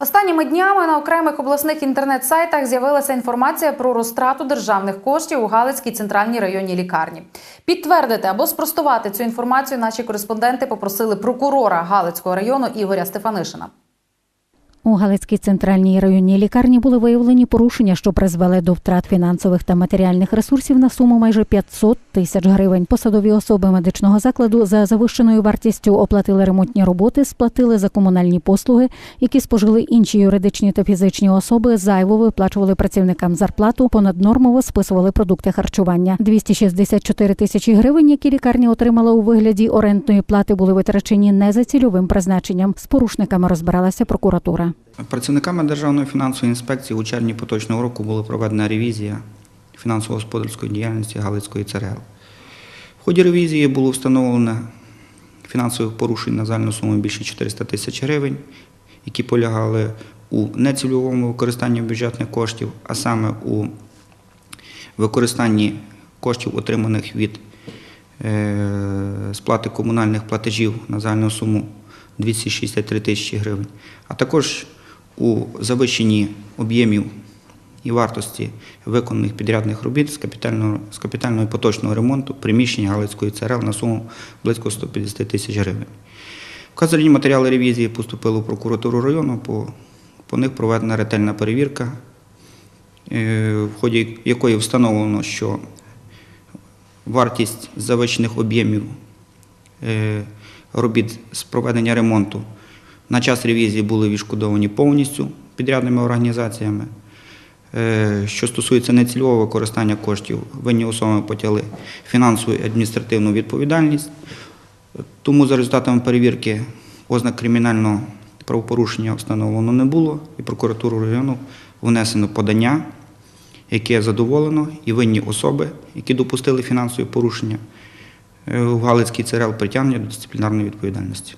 Останніми днями на окремих обласних інтернет-сайтах з'явилася інформація про розтрату державних коштів у Галицькій центральній районній лікарні. Підтвердити або спростувати цю інформацію наші кореспонденти попросили прокурора Галицького району Ігоря Стефанишина. У Галицькій центральній районній лікарні були виявлені порушення, що призвели до втрат фінансових та матеріальних ресурсів на суму майже 500 тисяч гривень. Посадові особи медичного закладу за завищеною вартістю оплатили ремонтні роботи, сплатили за комунальні послуги, які спожили інші юридичні та фізичні особи, зайво виплачували працівникам зарплату, понаднормово списували продукти харчування. 264 тисячі гривень, які лікарня отримала у вигляді орендної плати, були витрачені не за цільовим призначенням. З порушниками розбиралася прокуратура. Працівниками Державної фінансової інспекції у червні поточного року була проведена ревізія фінансово-господарської діяльності Галицької ЦРЛ. В ході ревізії було встановлено фінансових порушень на загальну суму більше 400 тисяч гривень, які полягали у нецільовому використанні бюджетних коштів, а саме у використанні коштів, отриманих від е, сплати комунальних платежів на загальну суму 263 тисячі гривень, а також у завищенні об'ємів і вартості виконаних підрядних робіт з капітального, з капітального і поточного ремонту приміщення Галицької ЦРЛ на суму близько 150 тисяч гривень. Вказані матеріали ревізії поступили в прокуратуру району, по, по них проведена ретельна перевірка, е, в ході якої встановлено, що вартість завищених об'ємів е, робіт з проведення ремонту на час ревізії були відшкодовані повністю підрядними організаціями. Е, Що стосується нецільового використання коштів, винні особи потягли фінансову і адміністративну відповідальність. Тому за результатами перевірки ознак кримінального правопорушення встановлено не було, і прокуратуру району внесено подання, яке задоволено, і винні особи, які допустили фінансові порушення, в Галицький ЦРЛ притягнення до дисциплінарної відповідальності.